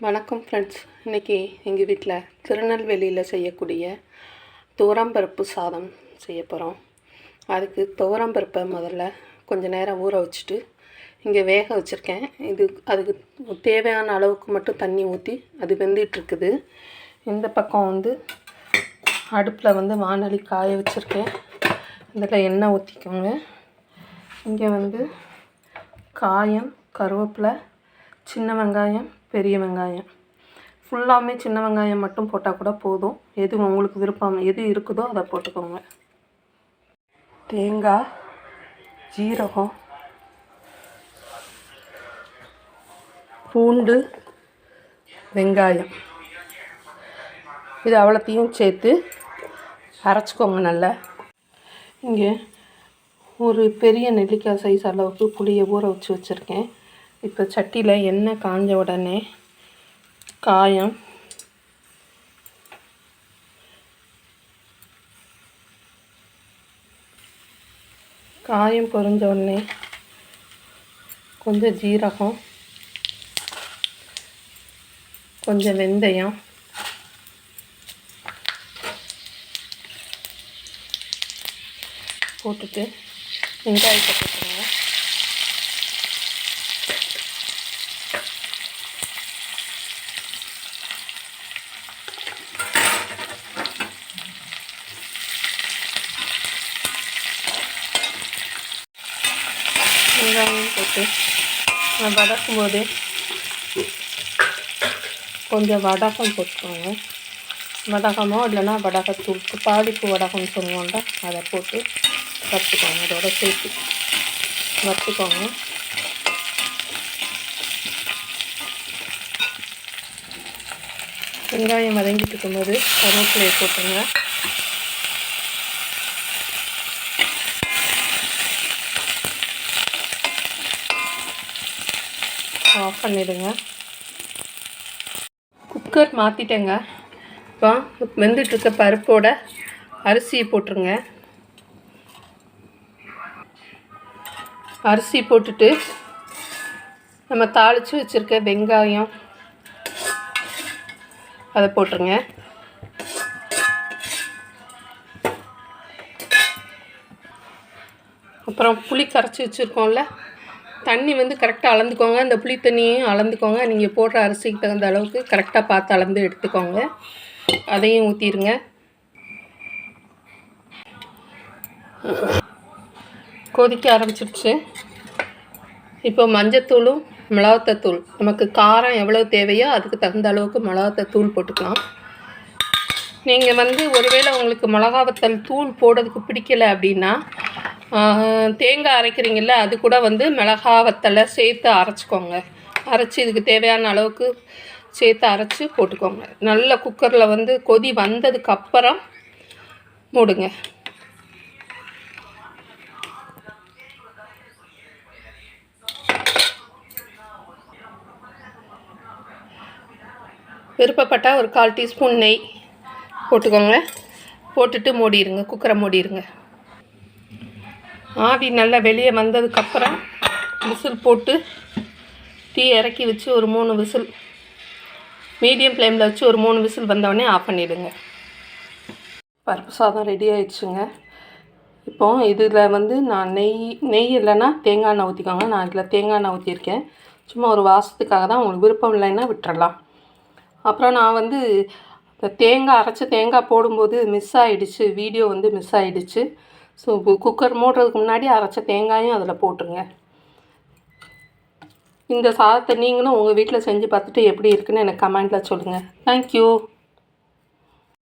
வணக்கம் ஃப்ரெண்ட்ஸ் இன்றைக்கி எங்கள் வீட்டில் திருநெல்வேலியில் செய்யக்கூடிய துவரம்பருப்பு சாதம் செய்ய போகிறோம் அதுக்கு துவரம்பருப்பை முதல்ல கொஞ்சம் நேரம் ஊற வச்சுட்டு இங்கே வேக வச்சுருக்கேன். இது அதுக்கு தேவையான அளவுக்கு மட்டும் தண்ணி ஊற்றி அது வெந்துட்டுருக்குது இந்த பக்கம் வந்து அடுப்பில் வந்து வானொலி காய வச்சுருக்கேன். இதில் எண்ணெய் ஊற்றிக்கோங்க இங்கே வந்து காயம் கருவேப்பிலை சின்ன வெங்காயம் பெரிய வெங்காயம். ஃபுல்லாமே சின்ன வெங்காயம் மட்டும் போட்டால் கூட போதும். எது உங்களுக்கு விருப்பம் எது இருக்குதோ அதை போட்டுக்கோங்க. தேங்காய் ஜீரகம் பூண்டு வெங்காயம். இது அவ்வளோத்தையும் சேர்த்து அரைச்சிக்கோங்க நல்லா. இங்கே ஒரு பெரிய நெல்லிக்காய் சைஸ் அளவுக்கு புளியை ஊற வச்சு வச்சுருக்கேன். இப்போ சட்டியில் எண்ணெய் காஞ்ச உடனே காயம். காயம் பொரிஞ்ச உடனே கொஞ்சம் ஜீரகம் கொஞ்சம் வெந்தயம் போட்டுட்டு வெங்காயத்தை போட்டுருவோம் வெங்காயம் போட்டு வதக்கும் போது கொஞ்சம் வடகம் போட்டுக்கோங்க. வடகமோ இல்லைன்னா வடகத்தூள் தாளிப்பு வடகம்னு சொல்லுவோம்ல அதை போட்டு வறுத்துக்கோங்க அதோட சேர்த்து வறுத்துக்கோங்க. வெங்காயம் வதங்கிட்டு இருக்கும்போது கருவேப்பிலையை போட்டுங்க ஆஃப் பண்ணிவிடுங்க குக்கர் மாற்றிட்டேங்க இப்போ வெந்துட்டுருக்க பருப்போட அரிசியை போட்டுருங்க. அரிசி போட்டுட்டு நம்ம தாளித்து வச்சுருக்க வெங்காயம் அதை போட்டுருங்க. அப்புறம் புளி கரைச்சி வச்சுருக்கோம்ல தண்ணி வந்து கரெக்டாக அளந்துக்கோங்க. அந்த புளி தண்ணியையும் அளந்துக்கோங்க. நீங்கள் போடுற அரிசிக்கு தகுந்த அளவுக்கு கரெக்டாக பார்த்து அளந்து எடுத்துக்கோங்க. அதையும் ஊற்றிடுங்க கொதிக்க ஆரம்பிச்சிடுச்சு இப்போ மஞ்சத்தூளும் மிளகாத்தூள். நமக்கு காரம் எவ்வளோ தேவையோ அதுக்கு தகுந்த அளவுக்கு மிளகாத்தூள் போட்டுக்கலாம். நீங்கள் வந்து ஒருவேளை உங்களுக்கு மிளகாவத்தல் தூள் போடுறதுக்கு பிடிக்கலை அப்படின்னா தேங்காய் அரைக்கிறீங்கள அது கூட வந்து மிளகாவத்தலை சேர்த்து அரைச்சிக்கோங்க. அரைச்சி இதுக்கு தேவையான அளவுக்கு சேர்த்து அரைச்சி போட்டுக்கோங்க. நல்ல குக்கரில் வந்து கொதி வந்ததுக்கப்புறம் மூடுங்க. விருப்பப்பட்டால் ஒரு கால் டீஸ்பூன் நெய் போட்டுக்கோங்க. போட்டுட்டு மூடிடுங்க. குக்கரை மூடிடுங்க. ஆவி நல்லா வெளியே வந்ததுக்கப்புறம் விசில் போட்டு டீ இறக்கி வச்சு ஒரு மூணு விசில் மீடியம் ஃப்ளேமில் வச்சு ஒரு மூணு விசில் வந்தவொடனே ஆஃப் பண்ணிவிடுங்க பருப்பு சாதம் ரெடி ஆயிடுச்சுங்க. இப்போ இதில் வந்து நான் நெய் நெய் இல்லைன்னா தேங்காய் எண்ணெய் ஊற்றிக்கோங்க. நான் இதில் தேங்காய் எண்ணெய் ஊற்றிருக்கேன் சும்மா ஒரு வாசத்துக்காக தான் உங்களுக்கு விருப்பம் இல்லைன்னா விட்டுறலாம். அப்புறம் நான் வந்து இந்த தேங்காய் அரைச்ச தேங்காய் போடும்போது மிஸ் ஆகிடுச்சு வீடியோ வந்து மிஸ் ஆகிடுச்சு ஸோ குக்கர் மூடுறதுக்கு முன்னாடி அரைச்ச தேங்காயும் அதில் போட்டுருங்க. இந்த சாதத்தை நீங்களும் உங்கள் வீட்டில் செஞ்சு பார்த்துட்டு எப்படி இருக்குன்னு எனக்கு கமெண்ட்டில் சொல்லுங்கள் தேங்க்யூ